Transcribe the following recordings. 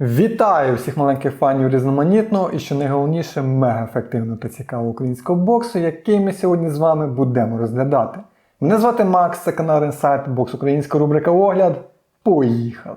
Вітаю всіх маленьких фанів різноманітного і що найголовніше мега ефективного та цікавого українського боксу, який ми сьогодні з вами будемо розглядати. Мене звати Макс, це канал Інсайт, бокс українська рубрика Огляд. Поїхали!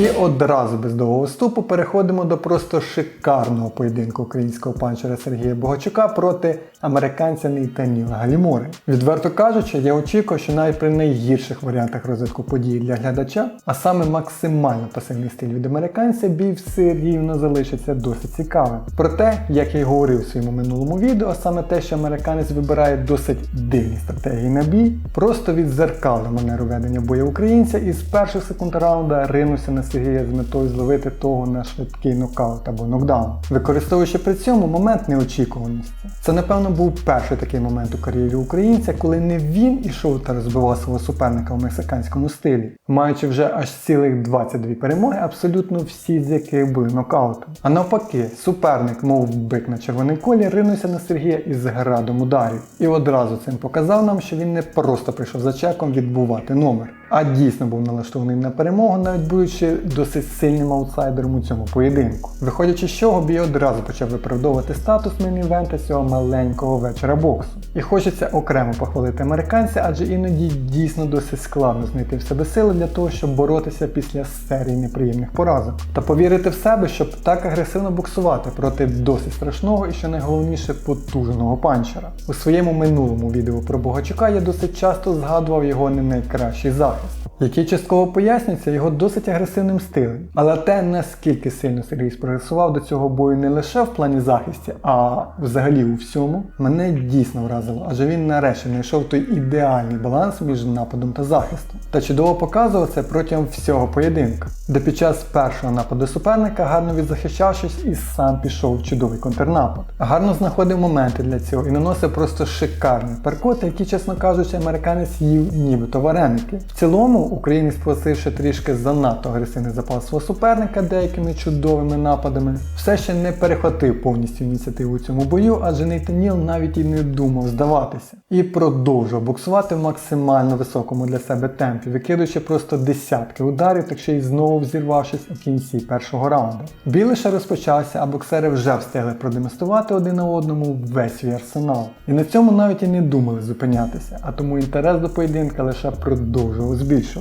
І одразу без довгого вступу переходимо до просто шикарного поєдинку українського панчера Сергія Богачука проти американця Нейтаніла Галімори. Відверто кажучи, я очікував, що навіть при найгірших варіантах розвитку подій для глядача, а саме максимально пасивний стиль від американця, бій все рівно залишиться досить цікавим. Проте, як я й говорив у своєму минулому відео, саме те, що американець вибирає досить дивні стратегії на бій, просто відзеркали манеру ведення бою українця і з перших секунд раунда ринувся на Сергія з метою зловити того на швидкий нокаут або нокдаун, використовуючи при цьому момент неочікуваності. Це, напевно, був перший такий момент у кар'єрі українця, коли не він ішов та розбивав свого суперника в мексиканському стилі, маючи вже аж цілих 22 перемоги, абсолютно всі з яких були нокаутом. А навпаки, суперник, мов бик на червоній колі, ринувся на Сергія із градом ударів. І одразу цим показав нам, що він не просто прийшов за чеком відбувати номер, а дійсно був налаштований на перемогу, навіть будучи досить сильним аутсайдером у цьому поєдинку. Виходячи з чого, бій одразу почав виправдовувати статус мейн-івента цього маленького вечора боксу. І хочеться окремо похвалити американця, адже іноді дійсно досить складно знайти в себе сили для того, щоб боротися після серії неприємних поразок. Та повірити в себе, щоб так агресивно боксувати проти досить страшного і що найголовніше потужного панчера. У своєму минулому відео про Богачука я досить часто згадував його не найкращий захист який частково пояснюється його досить агресивним стилем. Але те, наскільки сильно Сергій спрогресував до цього бою не лише в плані захисті, а взагалі у всьому, мене дійсно вразило, адже він нарешті знайшов той ідеальний баланс між нападом та захистом. Та чудово показував це протягом всього поєдинка, де під час першого нападу суперника, гарно відзахищавшись, і сам пішов в чудовий контрнапад. Гарно знаходив моменти для цього і наносив просто шикарні перкоти, які, чесно кажучи, американець їв нібито вареники. В цілому українець просивши трішки занадто агресивний запал свого суперника деякими чудовими нападами, все ще не перехватив повністю ініціативу у цьому бою, адже Нейтаніл навіть і не думав здаватися. І продовжував боксувати в максимально високому для себе темпі, викидуючи просто десятки ударів, так ще й знову взірвавшись у кінці першого раунду. Бій лише розпочався, а боксери вже встигли продемонструвати один на одному весь свій арсенал. І на цьому навіть і не думали зупинятися, а тому інтерес до поєдинка лише продовжував збільшувати.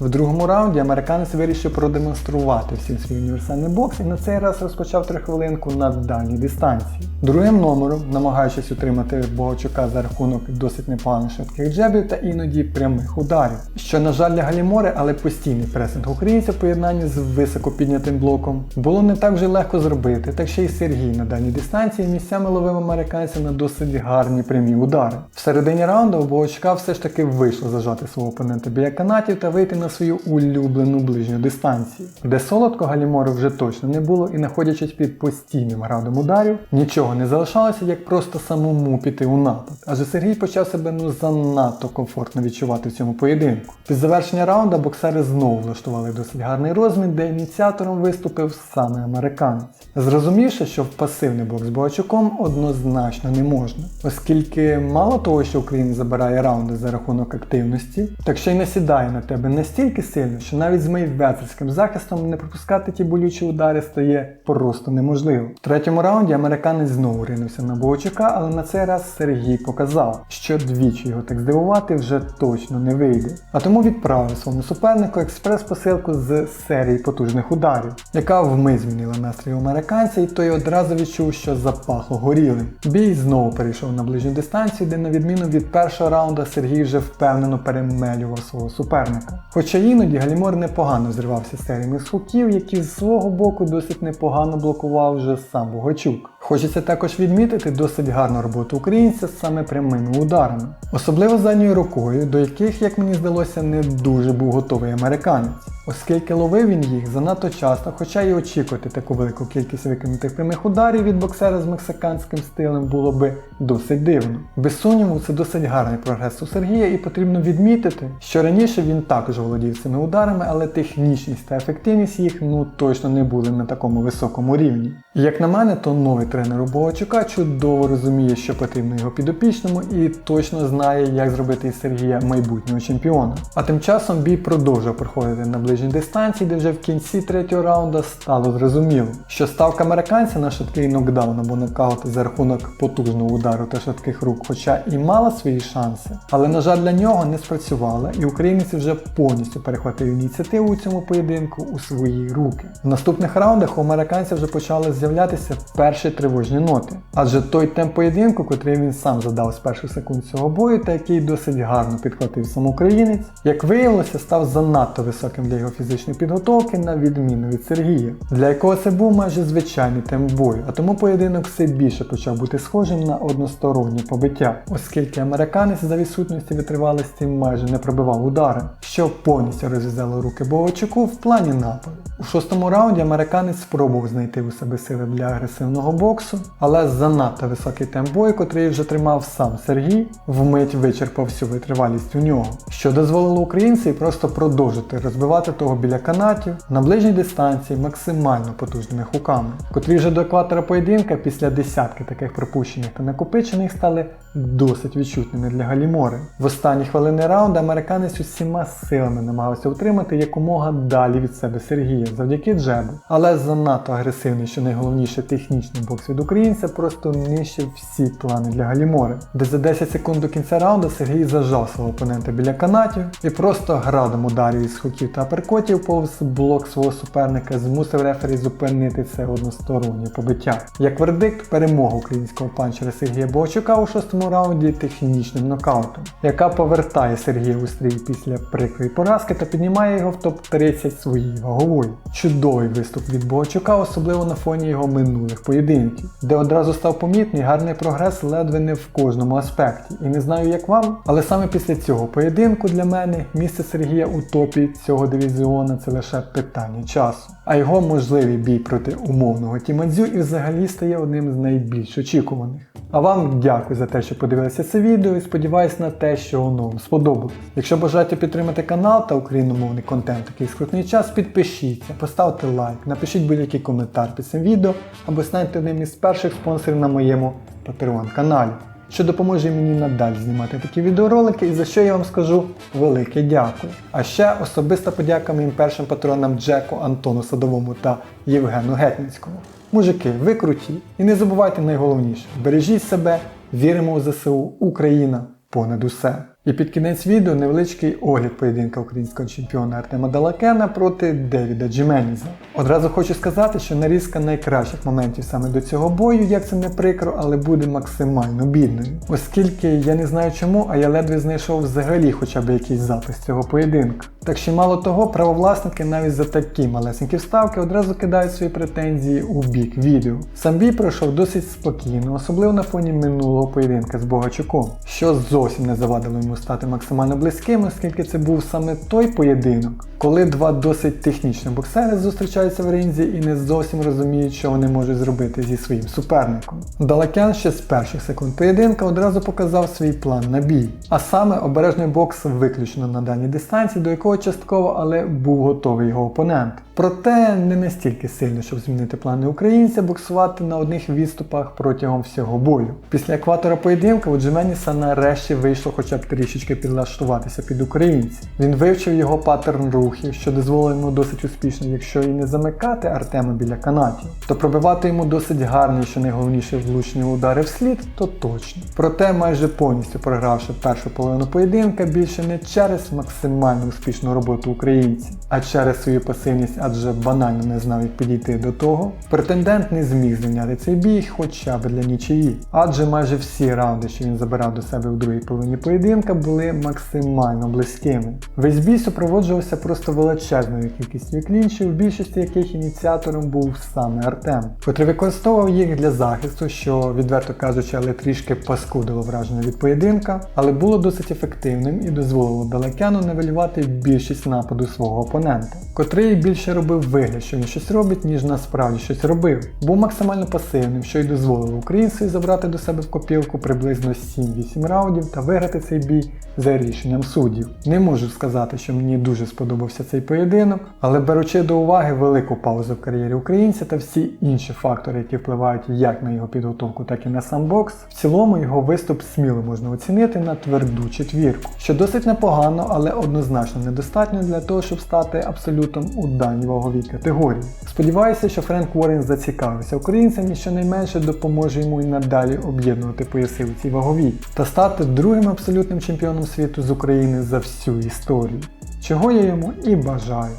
В другому раунді американець вирішив продемонструвати всім свій універсальний бокс і на цей раз розпочав трихвилинку на дальній дистанції. Другим номером, намагаючись утримати Богачука за рахунок досить непоганих швидких джебів та іноді прямих ударів. Що, на жаль, для Галімори, але постійний пресинг українця в поєднанні з високо піднятим блоком було не так вже легко зробити, так ще й Сергій на дальній дистанції місцями ловив американця на досить гарні прямі удари. В середині раунду у Богачука все ж таки вийшло зажати свого опонента біля канатів та вийти на свою улюблену ближню дистанцію, де солодко Галімору вже точно не було і, знаходячись під постійним градом ударів, нічого не залишалося, як просто самому піти у напад. Адже Сергій почав себе ну занадто комфортно відчувати в цьому поєдинку. Під завершення раунда боксери знову влаштували досить гарний розмін, де ініціатором виступив саме американець. Зрозумівши, що в пасивний бокс з Богачуком однозначно не можна, оскільки мало того, що Україна забирає раунди за рахунок активності, так ще й насідає на тебе настільки сильно, що навіть з мейвезерським захистом не пропускати ті болючі удари стає просто неможливо. В третьому раунді американець знову ринувся на Богачука, але на цей раз Сергій показав, що двічі його так здивувати вже точно не вийде. А тому відправив своєму супернику експрес-посилку з серії потужних ударів, яка вмить змінила настрій американця, і той одразу відчув, що запахло горілим. Бій знову перейшов на ближню дистанцію, де на відміну від першого раунда Сергій вже впевнено перемелював свого суперника. Хоча іноді Галімор непогано зривався з серіями з хуків, які з свого боку досить непогано блокував вже сам Богачук. Хочеться також відмітити досить гарну роботу українця саме прямими ударами, особливо задньою рукою, до яких, як мені здалося, не дуже був готовий американець, оскільки ловив він їх занадто часто, хоча й очікувати таку велику кількість викинутих прямих ударів від боксера з мексиканським стилем було би досить дивно. Без сумніву, це досить гарний прогрес у Сергія, і потрібно відмітити, що раніше він також володів цими ударами, але технічність та ефективність їх ну точно не були на такому високому рівні. І як на мене, то новий тренеру Богачука чудово розуміє, що потрібно його підопічному, і точно знає, як зробити із Сергія майбутнього чемпіона. А тим часом бій продовжував проходити на ближній дистанції, де вже в кінці третього раунда стало зрозуміло, що ставка американця на швидкий нокдаун або нокаут за рахунок потужного удару та швидких рук, хоча і мала свої шанси, але на жаль для нього не спрацювала, і українець вже повністю перехватив ініціативу у цьому поєдинку у свої руки. В наступних раундах у американця вже почали з'являтися перші тривожні ноти, адже той темп поєдинку, котрий він сам задав з перших секунд цього бою, та який досить гарно підхватив сам українець, як виявилося, став занадто високим для його фізичної підготовки на відміну від Сергія, для якого це був майже звичайний темп бою, а тому поєдинок все більше почав бути схожим на одностороннє побиття, оскільки американець за відсутності витривалості майже не пробивав удари, що повністю розв'язало руки Богачуку в плані нападу. У шостому раунді американець спробував знайти у себе сили для агресивного боксу, але занадто високий темп бою, котрий вже тримав сам Сергій, вмить вичерпав всю витривалість у нього, що дозволило українцеві просто продовжити розбивати того біля канатів на ближній дистанції максимально потужними хуками, котрі вже до екватора поєдинка після десятки таких пропущених та накопичених стали досить відчутними для Галімори. В останні хвилини раунду американець усіма силами намагався утримати якомога далі від себе Сергія завдяки джебу, але занадто агресивний, що найголовніше технічний бокс від українця просто нищив всі плани для Галімори, де за 10 секунд до кінця раунду Сергій зажав свого опонента біля канатів і просто градом ударів із хуків та аперкотів повз блок свого суперника змусив рефері зупинити це одностороннє побиття. Як вердикт, перемога українського панчера Сергія Богачука у шостому раунді технічним нокаутом, яка повертає Сергія у стрій після прикрої поразки та піднімає його в топ-30 своєї вагової. Чудовий виступ від Богачука, особливо на фоні його минулих поєдинків, де одразу став помітний гарний прогрес ледве не в кожному аспекті. І не знаю як вам, але саме після цього поєдинку для мене місце Сергія у топі цього дивізіона це лише питання часу. А його можливий бій проти умовного Тімадзю і взагалі стає одним з найбільш очікуваних. А вам дякую за те, що подивилися це відео і сподіваюся на те, що воно вам сподобалось. Якщо бажаєте підтримати канал та україномовний контент такий скрутний час, підпишіться, поставте лайк, напишіть будь-який коментар під цим відео або станьте одним із перших спонсорів на моєму Patreon каналі, що допоможе мені надалі знімати такі відеоролики і за що я вам скажу велике дякую. А ще особиста подяка моїм першим патронам Джеку, Антону Садовому та Євгену Гетьмінському. Мужики, ви круті. І не забувайте найголовніше: бережіть себе, віримо у ЗСУ, Україна понад усе. І під кінець відео невеличкий огляд поєдинка українського чемпіона Артема Далакена проти Девіда Джименіза. Одразу хочу сказати, що нарізка найкращих моментів саме до цього бою, як це не прикро, але буде максимально бідною. Оскільки я не знаю чому, а я ледве знайшов взагалі хоча б якийсь запис цього поєдинка. Так що мало того, правовласники навіть за такі малесенькі вставки одразу кидають свої претензії у бік відео. Сам бій пройшов досить спокійно, особливо на фоні минулого поєдинка з Богачуком, що зовсім не завадило йому стати максимально близьким, оскільки це був саме той поєдинок, коли два досить технічні боксери зустрічаються в ринзі і не зовсім розуміють, що вони можуть зробити зі своїм суперником. Далакян ще з перших секунд поєдинка одразу показав свій план на бій, а саме обережний бокс виключно на даній дистанції, до якого частково, але був готовий його опонент. Проте не настільки сильно, щоб змінити плани українця, боксувати на одних відступах протягом всього бою. Після екватора поєдинка у Джеменіса нарешті вийшло хоча б трішечки підлаштуватися під українців. Він вивчив його паттерн рухів, що дозволило йому досить успішно, якщо і не замикати Артема біля канатів, то пробивати йому досить гарні, що найголовніше влучні удари вслід, то точно. Проте майже повністю програвши першу половину поєдинка, більше не через максимально успішну роботу українців, а через свою пасивність, адже банально не знав, як підійти до того, претендент не зміг зайняти цей бій хоча б для нічиї. Адже майже всі раунди, що він забирав до себе в другій половині поєдинка, були максимально близькими. Весь бій супроводжувався просто величезною кількістю клінчів, в більшості яких ініціатором був саме Артем, котрий використовував їх для захисту, що, відверто кажучи, але трішки паскудило враження від поєдинка, але було досить ефективним і дозволило Далекяну навалювати більшість нападу свого опонента, котрий більше робив вигляд, що він щось робить, ніж насправді щось робив. Був максимально пасивним, що й дозволило українцеві забрати до себе в копілку приблизно 7-8 раундів та виграти цей бій за рішенням суддів. Не можу сказати, що мені дуже сподобався цей поєдинок, але беручи до уваги велику паузу в кар'єрі українця та всі інші фактори, які впливають як на його підготовку, так і на сам бокс, в цілому його виступ сміло можна оцінити на тверду четвірку, що досить непогано, але однозначно недостатньо для того, щоб стати абсолютом у даній ваговій категорії. Сподіваюся, що Френк Уоррен зацікавився українцям і щонайменше допоможе йому і надалі об'єднувати пояси у цій ваговій та стати другим абсолютним чемпіоном світу з України за всю історію, чого я йому і бажаю.